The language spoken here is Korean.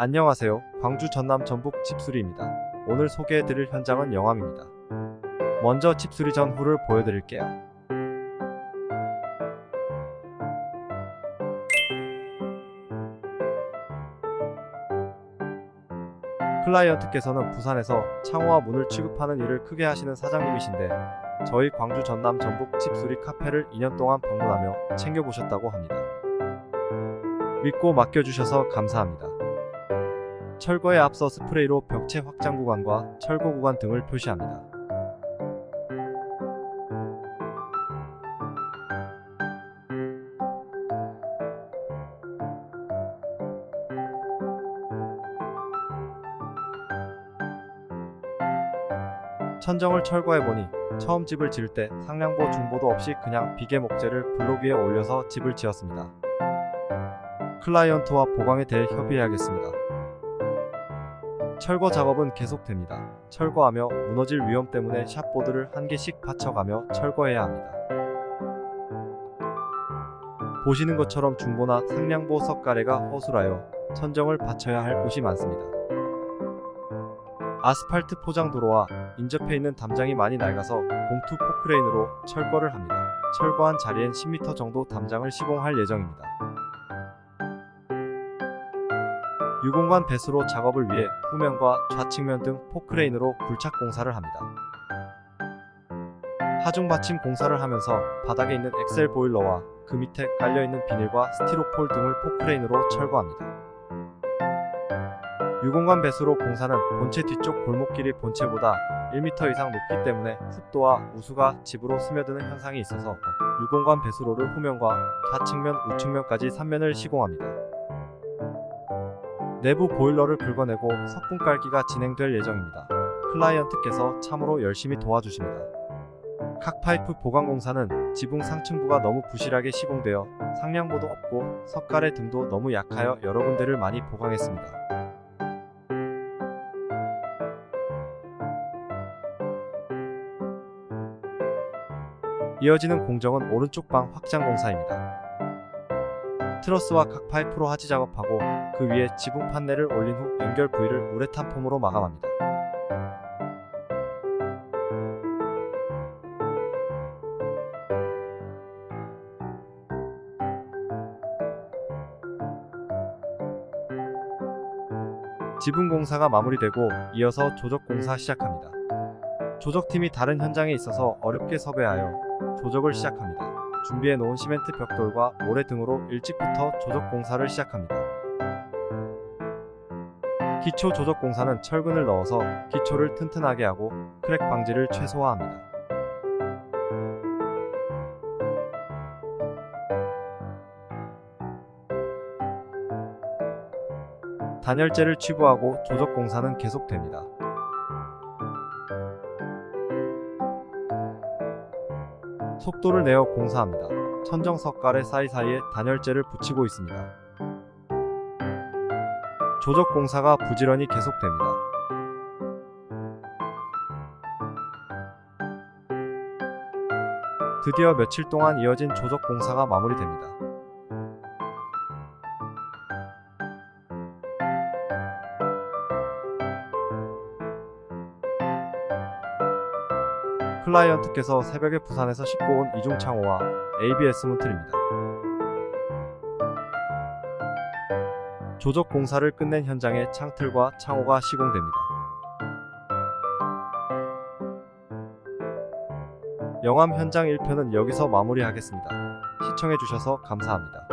안녕하세요. 광주 전남 전북 집수리입니다. 오늘 소개해드릴 현장은 영암입니다. 먼저 집수리 전후를 보여드릴게요. 클라이언트께서는 부산에서 창호와 문을 취급하는 일을 크게 하시는 사장님이신데 저희 광주 전남 전북 집수리 카페를 2년 동안 방문하며 챙겨보셨다고 합니다. 믿고 맡겨주셔서 감사합니다. 철거에 앞서 스프레이로 벽체 확장 구간과 철거 구간 등을 표시합니다. 천정을 철거해보니 처음 집을 지을 때 상량보 중보도 없이 그냥 비계 목재를 블록 위에 올려서 집을 지었습니다. 클라이언트와 보강에 대해 협의해야겠습니다. 철거 작업은 계속됩니다. 철거하며 무너질 위험 때문에 샷보드를 한 개씩 받쳐가며 철거해야 합니다. 보시는 것처럼 중보나 상량보 석가래가 허술하여 천정을 받쳐야 할 곳이 많습니다. 아스팔트 포장도로와 인접해 있는 담장이 많이 낡아서 공투 포크레인으로 철거를 합니다. 철거한 자리엔 10m 정도 담장을 시공할 예정입니다. 유공관 배수로 작업을 위해 후면과 좌측면 등 포크레인으로 굴착 공사를 합니다. 하중 받침 공사를 하면서 바닥에 있는 엑셀 보일러와 그 밑에 깔려 있는 비닐과 스티로폴 등을 포크레인으로 철거합니다. 유공관 배수로 공사는 본체 뒤쪽 골목길이 본체보다 1m 이상 높기 때문에 습도와 우수가 집으로 스며드는 현상이 있어서 유공관 배수로를 후면과 좌측면 우측면까지 3면을 시공합니다. 내부 보일러를 긁어내고 석분 깔기가 진행될 예정입니다. 클라이언트께서 참으로 열심히 도와주십니다. 각 파이프 보강 공사는 지붕 상층부가 너무 부실하게 시공되어 상량보도 없고 석가래 등도 너무 약하여 여러 군데를 많이 보강했습니다. 이어지는 공정은 오른쪽 방 확장 공사입니다. 트러스와 각 파이프로 하지 작업하고 그 위에 지붕 판넬을 올린 후 연결 부위를 우레탄 폼으로 마감합니다. 지붕 공사가 마무리되고 이어서 조적 공사 시작합니다. 조적팀이 다른 현장에 있어서 어렵게 섭외하여 조적을 시작합니다. 준비해 놓은 시멘트 벽돌과 모래 등으로 일찍부터 조적 공사를 시작합니다. 기초 조적 공사는 철근을 넣어서 기초를 튼튼하게 하고 크랙 방지를 최소화합니다. 단열재를 취부하고 조적 공사는 계속됩니다. 속도를 내어 공사합니다. 천정 석가래 사이사이에 단열재를 붙이고 있습니다. 조적 공사가 부지런히 계속됩니다. 드디어 며칠 동안 이어진 조적 공사가 마무리됩니다. 클라이언트께서 새벽에 부산에서 싣고 온 이중창호와 ABS 문틀입니다. 조적 공사를 끝낸 현장에 창틀과 창호가 시공됩니다. 영암 현장 1편은 여기서 마무리하겠습니다. 시청해주셔서 감사합니다.